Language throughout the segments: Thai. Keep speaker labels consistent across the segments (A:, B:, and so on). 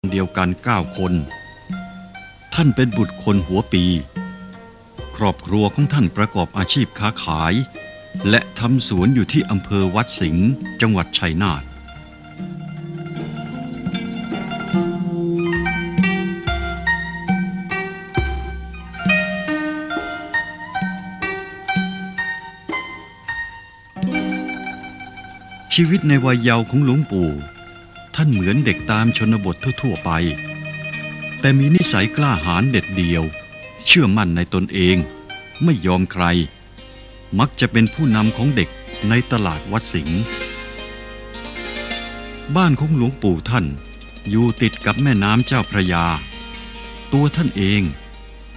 A: เดียวกันเก้าคน ท่านเป็นบุตรคนหัวปี ครอบครัวของท่านประกอบอาชีพค้าขาย และทำสวนอยู่ที่อำเภอวัดสิงห์จังหวัดชัยนาทชีวิตในวัยเยาว์ของหลวงปู่ ท่านเหมือนเด็กตามชนบททั่วๆไป แต่มีนิสัยกล้าหาญเด็ดเดียว เชื่อมั่นในตนเอง ไม่ยอมใคร มักจะเป็นผู้นำของเด็กในตลาดวัดสิงห์บ้านของหลวงปู่ท่านอยู่ติดกับแม่น้ำเจ้าพระยา ตัวท่านเอง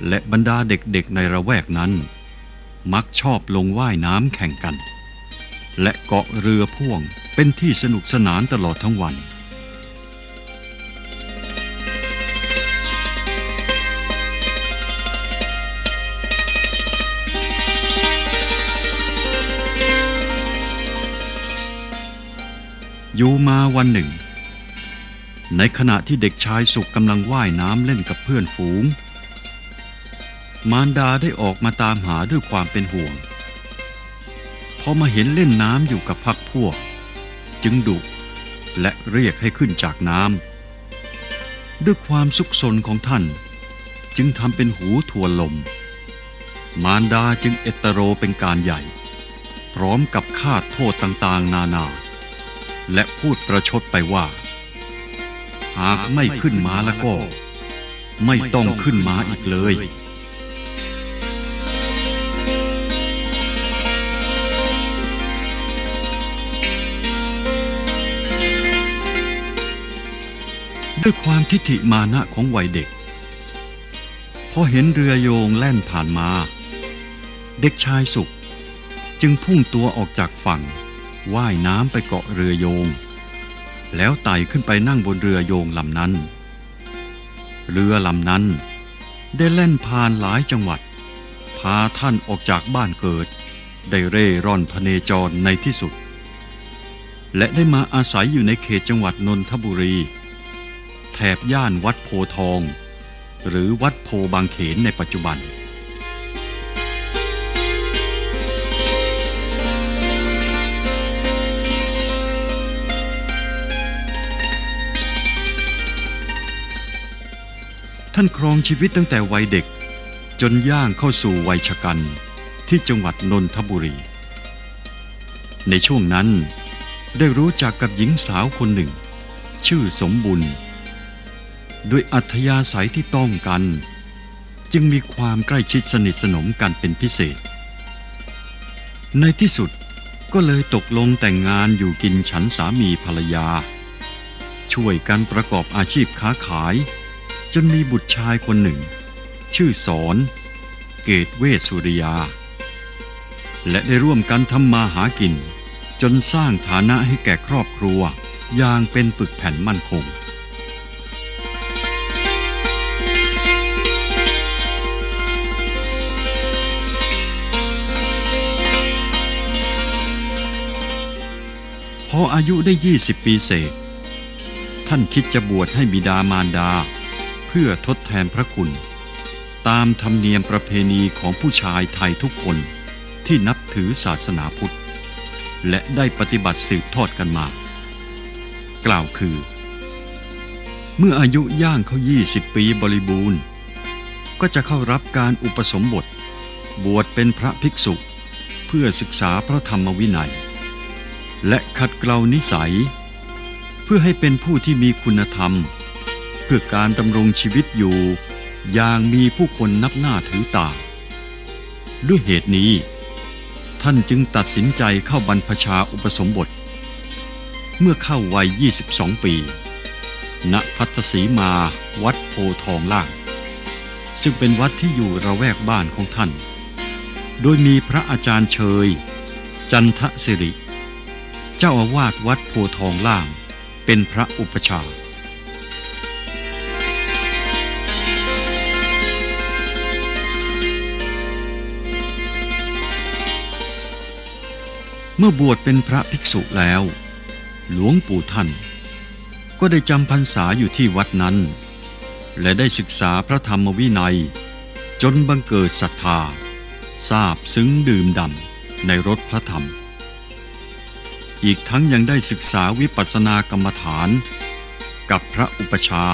A: และบรรดาเด็กๆในระแวกนั้น มักชอบลงว่ายน้ำแข่งกัน และเกาะเรือพ่วงเป็นที่สนุกสนานตลอดทั้งวัน อยู่มาวันหนึ่ง ในขณะที่เด็กชายสุขกำลังว่ายน้ำเล่นกับเพื่อนฝูง มารดาได้ออกมาตามหาด้วยความเป็นห่วง พอมาเห็นเล่นน้ำอยู่กับพักพวก จึงดุและเรียกให้ขึ้นจากน้ำด้วยความสุขสนของท่าน จึงทำเป็นหูทวนลม มารดาจึงเอตโรเป็นการใหญ่ พร้อมกับคาดโทษต่างๆ นานา และพูดประชดไปว่า หากไม่ขึ้นมาแล้วก็ ไม่ต้องขึ้นมาอีกเลยด้วยความทิฏฐิมานะของวัยเด็ก พอเห็นเรือโยงแล่นผ่านมา เด็กชายสุข จึงพุ่งตัวออกจากฝั่ง ว่ายน้ำไปเกาะเรือโยง แล้วไต่ขึ้นไปนั่งบนเรือโยงลำนั้น เรือลำนั้น ได้แล่นผ่านหลายจังหวัด พาท่านออกจากบ้านเกิด ได้เร่ร่อนพเนจรในที่สุด และได้มาอาศัยอยู่ในเขตจังหวัดนนทบุรี แถบย่านวัดโพทอง หรือวัดโพบางเขนในปัจจุบันานครองชีวิตตั้งแต่วัยเด็ก จนย่างเข้าสู่วัยชะกันที่จังหวัดนนทบุรี ในช่วงนั้นได้รู้จักกับหญิงสาวคนหนึ่ง ชื่อสมบุญ ด้วยอัธยาศัยที่ต้องกัน จึงมีความใกล้ชิดสนิทสนมกันเป็นพิเศษ ในที่สุดก็เลยตกลงแต่งงานอยู่กินฉันสามีภรรยา ช่วยกันประกอบอาชีพค้าขาย จนมีบุตรชายคนหนึ่ง ชื่อสอนเกตเวสุริยา และได้ร่วมกันทำมาหากิน จนสร้างฐานะให้แก่ครอบครัวอย่างเป็นปึกแผ่นมั่นคง พออายุได้ 20 ปีเศษ ท่านคิดจะบวชให้บิดามารดา เพื่อทดแทนพระคุณ ตามธรรมเนียมประเพณีของผู้ชายไทยทุกคนที่นับถือศาสนาพุทธ และได้ปฏิบัติสืบทอดกันมา กล่าวคือ เมื่ออายุย่างเขา 20 ปีบริบูรณ์ ก็จะเข้ารับการอุปสมบท บวชเป็นพระภิกษุ เพื่อศึกษาพระธรรมวินัย และขัดเกลานิสัย เพื่อให้เป็นผู้ที่มีคุณธรรม พื่อการดำรงชีวิตอยู่ อย่างมีผู้คนนับหน้าถือตา ด้วยเหตุนี้ ท่านจึงตัดสินใจเข้าบรรพชาอุปสมบท เมื่อเข้าวัย 22 ปี ณพัทสีมาวัดโพทองล่าง ซึ่งเป็นวัดที่อยู่ระแวกบ้านของท่าน โดยมีพระอาจารย์เชย จันทสิริ เจ้าอาวาสวัดโพทองล่าง เป็นพระอุปชา เมื่อบวชเป็นพระภิกษุแล้ว หลวงปู่ท่าน ก็ได้จำพรรษาอยู่ที่วัดนั้น และได้ศึกษาพระธรรมวินัย จนบังเกิดศรัทธาทราบซึ้งดื่มด่ำในรสพระธรรม อีกทั้งยังได้ศึกษาวิปัสสนากรรมฐาน กับพระอุปชา